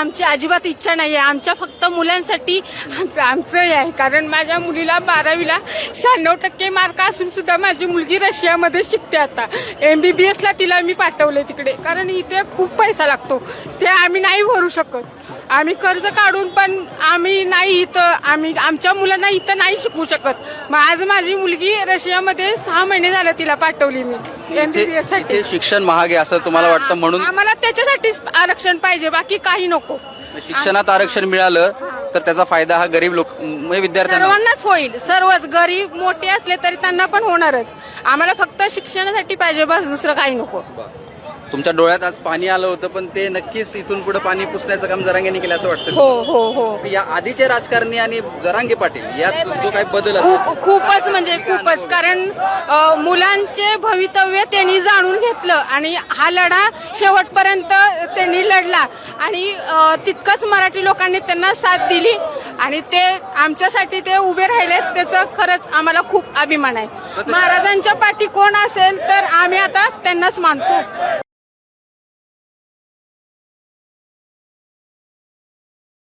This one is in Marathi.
आमची अजिबात इच्छा नाही आहे आमच्या फक्त मुलांसाठी आमचं आमचं हे आहे. कारण माझ्या मुलीला बारावीला शहाण्णव टक्के मार्क असून सुद्धा माझी मुलगी रशियामध्ये शिकते आता. एम बी बी एसला तिला मी पाठवले तिकडे. कारण इथे खूप पैसा लागतो. ते आम्ही नाही भरू शकत. आम्ही कर्ज काढून पण आम्ही नाही इथं आम्ही आमच्या मुलांना इथं नाही शिकवू शकत. मग आज माझी मुलगी रशियामध्ये सहा महिने झाले तिला पाठवली मी. एम बी बी शिक्षण महाग आहे असं तुम्हाला वाटतं म्हणून आम्हाला त्याच्यासाठीच आरक्षण पाहिजे. बाकी काही नको. शिक्षणात आरक्षण मिळालं तर त्याचा फायदा हा गरीब लोक म्हणजे विद्यार्थ्यांना सर्वांनाच होईल. सर्वच गरीब मोठे असले तरी त्यांना पण होणारच. आम्हाला फक्त शिक्षणासाठी पाहिजे बस दुसरं काही नको. तुमच्या डोळ्यात आज पाणी आलं होतं पण ते नक्कीच इथून पुढे पाणी पुसण्याचं काम जरांगेने केलं असं वाटतं. हो हो हो. या आधीचे राजकारणी आणि जरांगे पाटील यात जो काही बदल असेल. खूप खूपच म्हणजे खूपच. कारण अ, मुलांचे भवितव्य त्यांनी जाणून घेतलं आणि हा लढा शेवटपर्यंत त्यांनी लढला. आणि तितकंच मराठी लोकांनी त्यांना साथ दिली. आणि ते आमच्यासाठी ते उभे राहिले त्याचं खरंच आम्हाला खूप अभिमान आहे. महाराजांच्या पाठी कोण असेल तर आम्ही आता त्यांनाच मानतो.